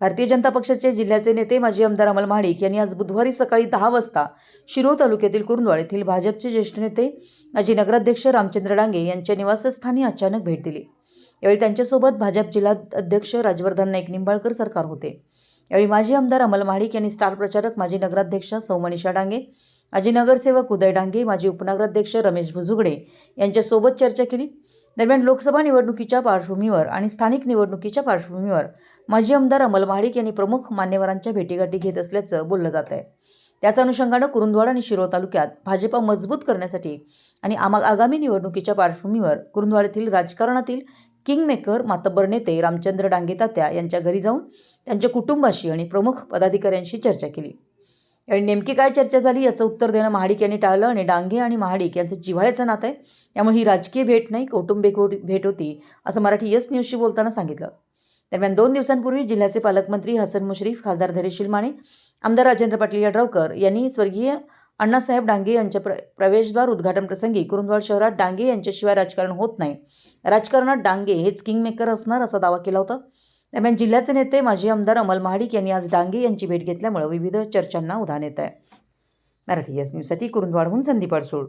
भारतीय जनता पक्षाचे जिल्ह्याचे नेते माजी आमदार अमल महाडिक यांनी आज बुधवारी सकाळी दहा वाजता शिरोळ तालुक्यातील कुरुंदवाड येथील भाजपचे ज्येष्ठ नेते माजी नगराध्यक्ष रामचंद्र डांगे यांच्या निवासस्थानी अचानक भेट दिली. यावेळी त्यांच्यासोबत भाजप जिल्हा अध्यक्ष राजवर्धन नाईक निंबाळकर सरकार होते. यावेळी माजी आमदार अमल महाडिक यांनी स्टार प्रचारक माजी नगराध्यक्ष सौमनिषा डांगे माजी नगरसेवक उदय डांगे माजी उपनगराध्यक्ष रमेश भुजुगडे यांच्यासोबत चर्चा केली. दरम्यान लोकसभा निवडणुकीच्या पार्श्वभूमीवर आणि स्थानिक निवडणुकीच्या पार्श्वभूमीवर माजी आमदार अमल महाडिक यांनी प्रमुख मान्यवरांच्या भेटीगाठी घेत असल्याचं बोललं जात आहे त्याच अनुषंगानं कुरुंदवाड आणि शिरोळ तालुक्यात भाजपा मजबूत करण्यासाठी आणि आमा आगामी निवडणुकीच्या पार्श्वभूमीवर कुरुंदवाड येथील राजकारणातील किंगमेकर मातब्बर नेते रामचंद्र डांगे तात्या यांच्या घरी जाऊन त्यांच्या कुटुंबाशी आणि प्रमुख पदाधिकाऱ्यांशी चर्चा केली. यावेळी नेमकी काय चर्चा झाली याचं उत्तर देणं महाडिक यांनी टाळलं आणि डांगे आणि महाडिक यांचं जिव्हाळ्याचं नातं आहे. त्यामुळे ही राजकीय भेट नाही कौटुंबिक भेट होती असं मराठी यस न्यूजशी बोलताना सांगितलं. दरम्यान दोन दिवसांपूर्वी जिल्ह्याचे पालकमंत्री हसन मुश्रीफ खासदार धैर्यशील माने आमदार राजेंद्र पाटील यड्रावकर यांनी स्वर्गीय अण्णासाहेब डांगे यांच्या प्र प्रवेशद्वार उद्घाटन प्रसंगी कुरुंदवाड शहरात डांगे यांच्याशिवाय राजकारण होत नाही. राजकारणात डांगे हेच किंगमेकर असणार असा दावा केला होता. दरम्यान जिल्ह्याचे नेते माजी आमदार अमल महाडिक यांनी आज डांगे यांची भेट घेतल्यामुळे विविध चर्चांना उधाण येत आहे मराठी यस न्यूजसाठी कुरुंदवाडहून संदीप अडसूळ.